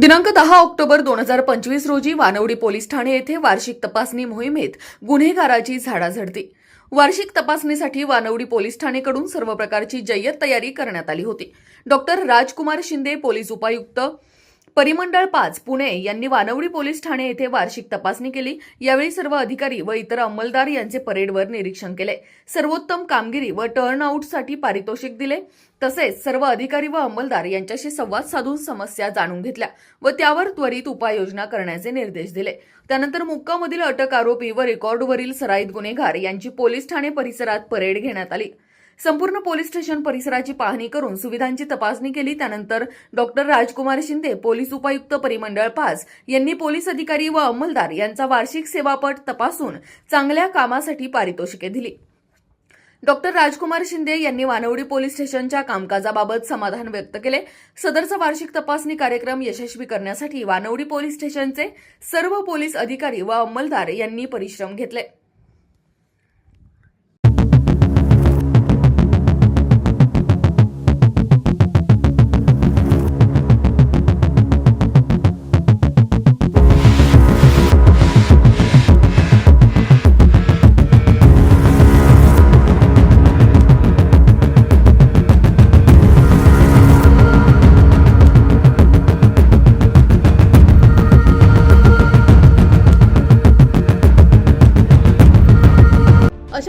दिनांक दहा ऑक्टोबर दोन हजार पंचवीस रोजी वानवडी पोलीस ठाणे येथे वार्षिक तपासणी मोहिमेत गुन्हेगाराची झाडाझडती वार्षिक तपासणीसाठी वानवडी पोलीस ठाणेकडून सर्व प्रकारची जय्यत तयारी करण्यात आली होती. डॉक्टर राजकुमार शिंदे पोलीस उपायुक्त परिमंडळ पाच पुणे यांनी वानवडी पोलीस ठाणे येथे वार्षिक तपासणी केली. यावेळी सर्व अधिकारी व इतर अंमलदार यांचे परेडवर निरीक्षण केले. सर्वोत्तम कामगिरी व टर्न आऊटसाठी पारितोषिक दिले. तसेच सर्व अधिकारी व अंमलदार यांच्याशी संवाद साधून समस्या जाणून घेतल्या व त्यावर त्वरित उपाययोजना करण्याचे निर्देश दिले. त्यानंतर मुक्कामधील अटक आरोपी व रेकॉर्डवरील सराईत गुन्हेगार यांची पोलीस ठाणे परिसरात परेड घेण्यात आली. संपूर्ण पोलीस स्टेशन परिसराची पाहणी करून सुविधांची तपासणी केली. त्यानंतर डॉक्टर राजकुमार शिंदे पोलीस उपायुक्त परिमंडळ पाच यांनी पोलीस अधिकारी व अंमलदार यांचा वार्षिक सेवापट तपासून चांगल्या कामासाठी पारितोषिके दिली. डॉक्टर राजकुमार शिंदे यांनी वानवडी पोलीस स्टेशनच्या कामकाजाबाबत समाधान व्यक्त केले. सदरचा वार्षिक तपासणी कार्यक्रम यशस्वी करण्यासाठी वानवडी पोलीस स्टेशनचे सर्व पोलीस अधिकारी व अंमलदार यांनी परिश्रम घेतले.